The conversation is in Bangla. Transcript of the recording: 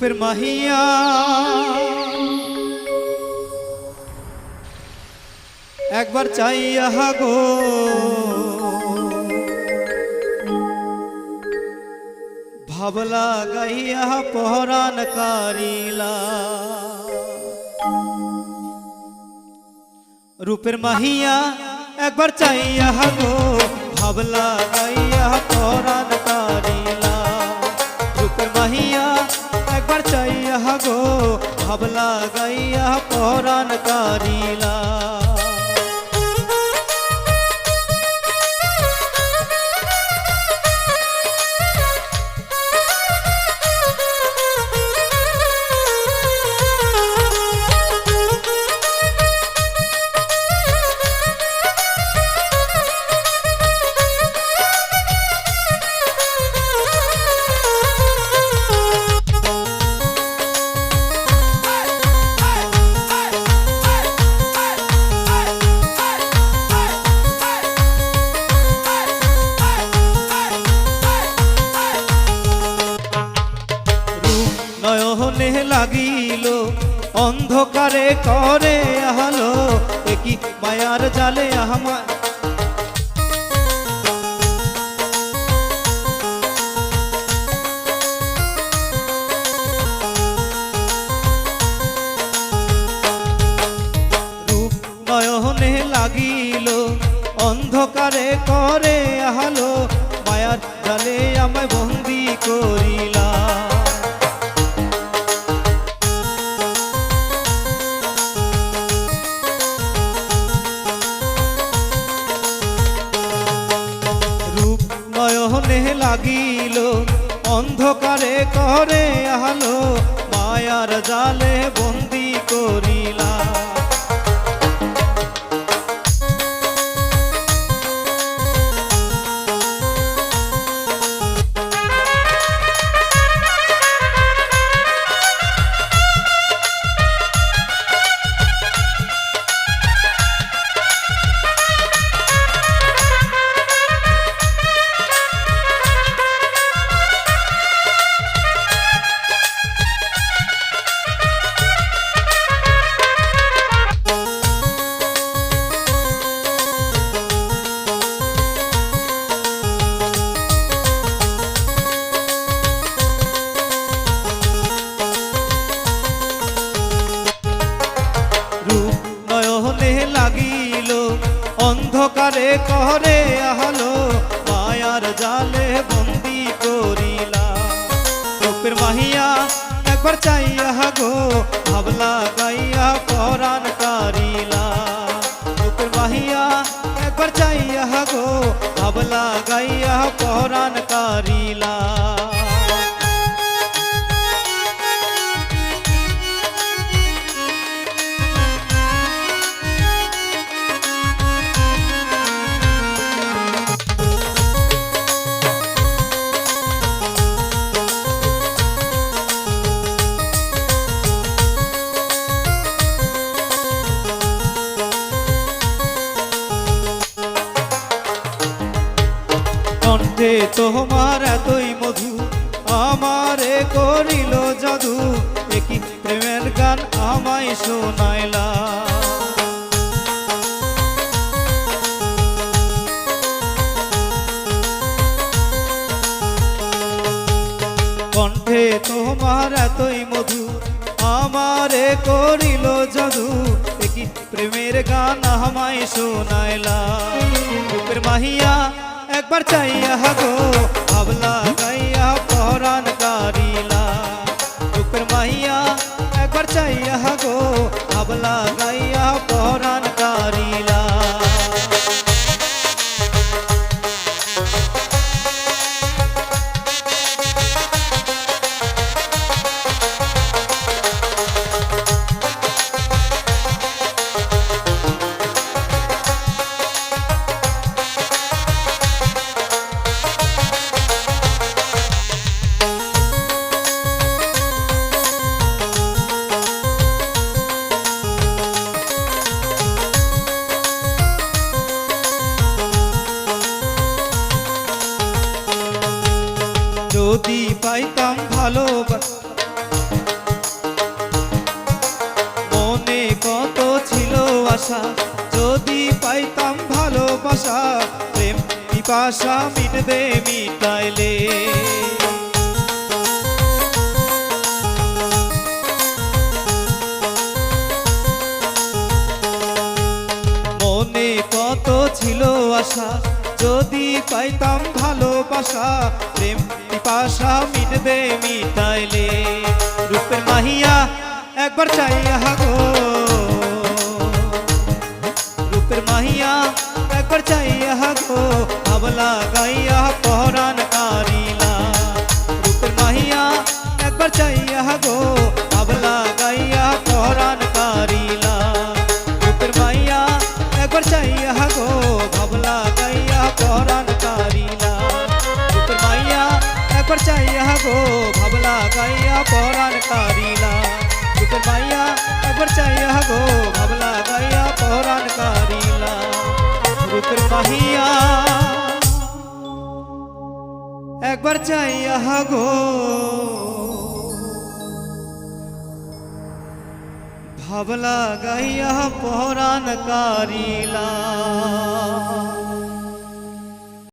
রূপের মাহিয়া। একবার চাইয়া গো ভাবলা গাইয়া পহরান কারিলা। রূপের মাহিয়া, একবার চাইয়া গো ভাবলা গাইয়া ভাবলা গাইয়া পরাণ কারিলা নয়নে লাগিল, অন্ধকারে করে আহলো একই মায়ার জালে নয়নে লাগিল, অন্ধকারে করে আহলো মায়ার জালে আমায় বন্দি করিলা। নয়নে লাগিল অন্ধকারে করে আলো মায়ার জালে বন্দি করিলা করে আহলো মায়ার জালে বন্দি করিলা রূপের মাহিয়া একবার চাইয়া গো ভাবলা গাইয়া পরাণ কারিলা রূপের মাহিয়া একবার চাইয়া গো ভাবলা গাইয়া পরাণ কারিলা কণ্ঠে তোমার এতই মধু, আমারে করিল জাদু। একই প্রেমের গান আমায় শোনাইলা। কণ্ঠে তোমার এতই মধু, আমারে করিল জাদু। একই প্রেমের গান আমায় শোনাইলা। মাহিয়া একবার চাইয়া গো ভাবলা গাইয়া চাইতাম ভালোবাসা মনে কত ছিল আশা যদি পাইতাম ভালোবাসা প্রেম পিপাসা মিটবে মিটাইলে। ভালোবাসা, প্রেম পিপাসা মিটবে মিটাইলে। রূপের মাহিয়া একবার চাইয়া গো রূপের মাহিয়া একবার চাইয়া গো আবলা গাইয়া পহরান কারিলা। রূপের মাহিয়া একবার চাইয়া ভাবলা গাইয়া পহরান কারিলা রূপের মাইয়া একবার চাইয়া গো ভাবলা গাইয়া পহরান কারিলা রূপের মাহিয়া একবার চাইয়া গো ভাবলা গাইয়া পহরান কারিলা